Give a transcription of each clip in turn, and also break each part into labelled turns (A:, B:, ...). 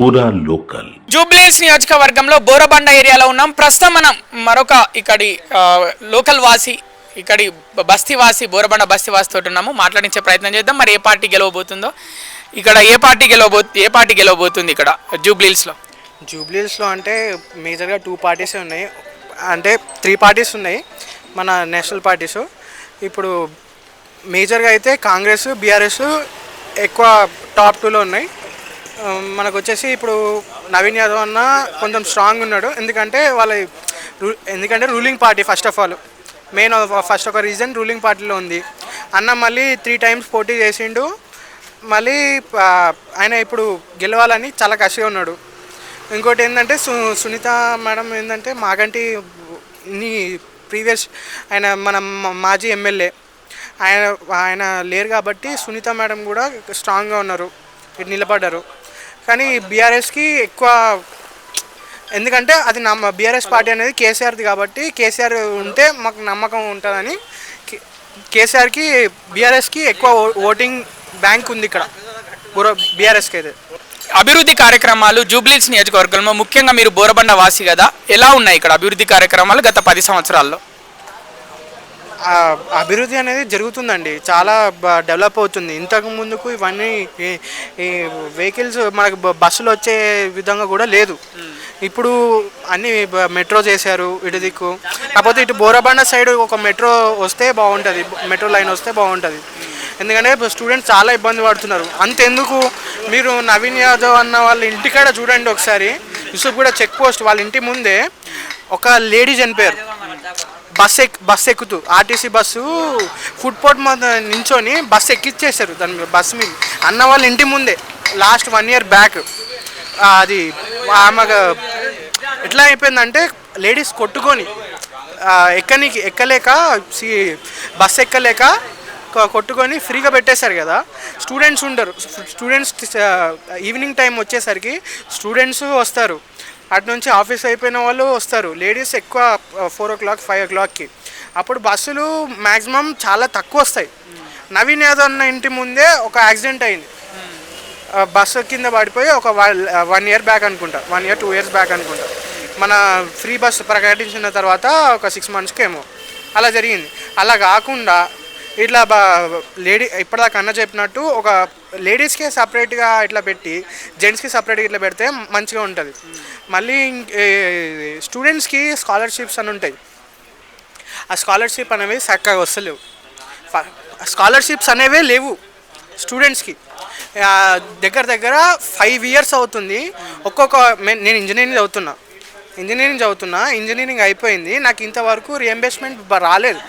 A: పూరా లోకల్.
B: జూబ్లీస్ నియోజకవర్గంలో బోరబండ ఏరియాలో ఉన్నాం. ప్రస్తుతం మనం మరొక ఇక్కడి లోకల్ వాసి ఇక్కడి బస్తీవాసి బోరబండ బస్తీవాసి తోటి ఉన్నాము. మాట్లాడించే ప్రయత్నం చేద్దాం. మరి ఏ పార్టీ గెలవబోతుందో? ఇక్కడ ఏ పార్టీ గెలవబో ఏ పార్టీ గెలవబోతుంది ఇక్కడ జూబ్లీస్లో?
C: జూబ్లీస్లో అంటే మేజర్గా టూ పార్టీస్ ఉన్నాయి. అంటే త్రీ పార్టీస్ ఉన్నాయి. మన నేషనల్ పార్టీస్. ఇప్పుడు మేజర్గా అయితే కాంగ్రెస్ బీఆర్ఎస్ ఎక్కువ టాప్ టూలో ఉన్నాయి. మనకు వచ్చేసి ఇప్పుడు నవీన్ యాదవ్ అన్న కొంచెం స్ట్రాంగ్ ఉన్నాడు. ఎందుకంటే వాళ్ళ రూ- ఎందుకంటే ruling party first of all main first ఒక రీజన్ రూలింగ్ పార్టీలో ఉంది. అన్న మళ్ళీ త్రీ టైమ్స్ పోటీ చేసిండు. మళ్ళీ ఆయన ఇప్పుడు గెలవాలని చాలా కసిగా ఉన్నాడు. ఇంకోటి ఏంటంటే సు సునీత మేడం ఏంటంటే మాకంటి ఇన్ని ప్రీవియస్ ఆయన మన మాజీ ఎమ్మెల్యే. ఆయన ఆయన లేరు కాబట్టి సునీత మేడం కూడా స్ట్రాంగ్గా ఉన్నారు. నిలబడ్డారు. కానీ బీఆర్ఎస్కి ఎక్కువ ఎందుకంటే అది నమ్మ బీఆర్ఎస్ పార్టీ అనేది కేసీఆర్ది కాబట్టి కేసీఆర్ ఉంటే మాకు నమ్మకం ఉంటుందని కేసీఆర్కి బీఆర్ఎస్కి ఎక్కువ ఓటింగ్ బ్యాంక్ ఉంది ఇక్కడ. బీఆర్ఎస్కి అయితే.
B: అభివృద్ధి కార్యక్రమాలు జూబ్లీస్ నియోజకవర్గంలో ముఖ్యంగా మీరు బోరబండ వాసి కదా ఎలా ఉన్నాయి ఇక్కడ అభివృద్ధి కార్యక్రమాలు గత పది సంవత్సరాల్లో?
C: అభివృద్ధి అనేది జరుగుతుందండి. చాలా బ- డెవలప్ అవుతుంది. ఇంతకు ముందుకు ఇవన్నీ ఈ- వెహికల్స్ మనకు బస్సులు వచ్చే విధంగా కూడా లేదు. ఇప్పుడు అన్ని మెట్రో చేశారు ఇటు దిక్కు. కాకపోతే ఇటు బోరబండ సైడ్ ఒక మెట్రో వస్తే బాగుంటుంది. మెట్రో లైన్ వస్తే బాగుంటుంది. ఎందుకంటే స్టూడెంట్స్ చాలా ఇబ్బంది పడుతున్నారు. అంతెందుకు? మీరు నవీన్ యాదవ్ అన్న వాళ్ళ ఇంటికాడ చూడండి ఒకసారి. యూసుఫ్ కూడా చెక్ పోస్ట్. వాళ్ళ ఇంటి ముందే ఒక లేడీ చనిపోయారు. బస్ ఎక్ బస్ ఎక్కుతూ ఆర్టీసీ బస్సు ఫుట్పాత్ మీద నించొని బస్సు ఎక్కిచ్చేశారు దాని మీద బస్సు మీద. అన్న వాళ్ళ ఇంటి ముందే లాస్ట్ వన్ ఇయర్ బ్యాక్. అది ఆమె ఎట్లా అయిపోయిందంటే లేడీస్ కొట్టుకొని ఎక్కనికి ఎక్కలేక సి బస్ ఎక్కలేక కొట్టుకొని ఫ్రీగా పెట్టేశారు కదా. స్టూడెంట్స్ ఉండరు. స్టూడెంట్స్ ఈవినింగ్ టైం వచ్చేసరికి స్టూడెంట్స్ వస్తారు. అటు నుంచి ఆఫీస్ అయిపోయిన వాళ్ళు వస్తారు. లేడీస్ ఎక్కువ ఫోర్ ఓ క్లాక్ ఫైవ్ ఓ క్లాక్కి. అప్పుడు బస్సులు మ్యాక్సిమం చాలా తక్కువ వస్తాయి. నవీన్ యాదవ్ అన్న ఇంటి ముందే ఒక యాక్సిడెంట్ అయింది. బస్సు కింద పడిపోయి ఒక వన్ ఇయర్ బ్యాక్ అనుకుంటా. One year two years back అనుకుంటా. మన ఫ్రీ బస్ ప్రకటించిన తర్వాత ఒక సిక్స్ మంత్స్కి ఏమో అలా జరిగింది. అలా కాకుండా ఇట్లా బా లేడీ ఇప్పటిదాకా అన్న చెప్పినట్టు ఒక లేడీస్కే సపరేట్గా ఇట్లా పెట్టి జెంట్స్కి సపరేట్గా ఇట్లా పెడితే మంచిగా ఉంటుంది. మళ్ళీ స్టూడెంట్స్కి స్కాలర్షిప్స్ అని ఉంటాయి. ఆ స్కాలర్షిప్ అనేవి చక్కగా వస్తలేవు. స్కాలర్షిప్స్ అనేవి లేవు స్టూడెంట్స్కి. దగ్గర దగ్గర ఫైవ్ ఇయర్స్ అవుతుంది. ఒక్కొక్క నేను ఇంజనీరింగ్ చదువుతున్నా. ఇంజనీరింగ్ చదువుతున్నా ఇంజనీరింగ్ అయిపోయింది. నాకు ఇంతవరకు రియంబర్స్మెంట్ రాలేదు.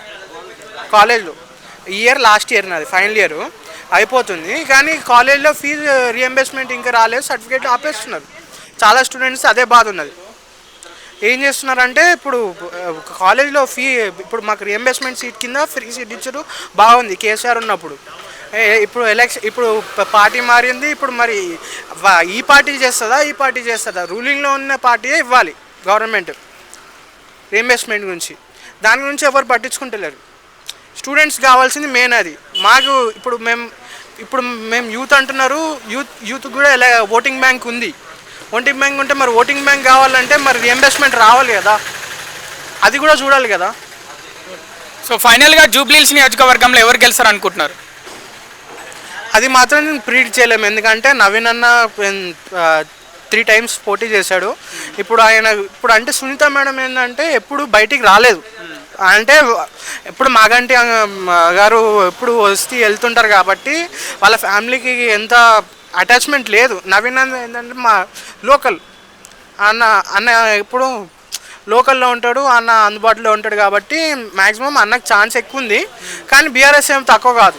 C: కాలేజ్లో. ఇయర్ లాస్ట్ ఇయర్ నాది ఫైనల్ ఇయర్. అయిపోతుంది. కానీ కాలేజ్లో ఫీజు రియంబర్స్మెంట్ ఇంకా రాలేదు సర్టిఫికేట్ ఆపేస్తున్నారు. చాలా స్టూడెంట్స్ అదే బాధ ఉన్నది. ఏం చేస్తున్నారంటే ఇప్పుడు కాలేజ్లో ఫీ ఇప్పుడు మాకు రియంబర్స్మెంట్ సీట్ కింద ఫ్రీ సీట్ ఇచ్చారు. బాగుంది. కేసీఆర్ ఉన్నప్పుడు. ఏ, ఇప్పుడు ఎలక్షన్ ఇప్పుడు పార్టీ మారింది. ఇప్పుడు మరి ఈ పార్టీ చేస్తుందా ఈ పార్టీ చేస్తుందా? రూలింగ్లో ఉన్న పార్టీయే ఇవ్వాలి గవర్నమెంట్. రియంబర్స్మెంట్ గురించి. దాని గురించి ఎవరు పట్టించుకుంటలేరు. స్టూడెంట్స్ కావాల్సింది మెయిన్ అది. మాకు ఇప్పుడు మేము ఇప్పుడు మేము యూత్ అంటున్నారు యూత్ యూత్ కూడా ఎలా ఓటింగ్ బ్యాంక్ ఉంది. ఓటింగ్ బ్యాంక్ ఉంటే మరి ఓటింగ్ బ్యాంక్ కావాలంటే మరి రియంబర్స్మెంట్ రావాలి కదా. అది కూడా చూడాలి కదా.
B: సో ఫైనల్గా జూబ్లీస్ నియోజకవర్గంలో ఎవరు గెలుస్తారు అనుకుంటున్నారు
C: అది మాత్రం నేను ప్రీడ్ చేయలేము. ఎందుకంటే నవీన్ అన్న త్రీ టైమ్స్ పోటీ చేశాడు. ఇప్పుడు ఆయన ఇప్పుడు అంటే సునీత మేడం ఏంటంటే ఎప్పుడు బయటికి రాలేదు. అంటే ఎప్పుడు మాగంటి గారు ఎప్పుడు వస్తే వెళ్తుంటారు కాబట్టి వాళ్ళ ఫ్యామిలీకి ఎంత అటాచ్మెంట్ లేదు. నవీన్ అన్న ఏంటంటే మా లోకల్. అన్న అన్న ఎప్పుడు లోకల్లో ఉంటాడు అన్న అందుబాటులో ఉంటాడు కాబట్టి మ్యాక్సిమం అన్నకు ఛాన్స్ ఎక్కువ ఉంది కానీ బీఆర్ఎస్ ఏం తక్కువ కాదు.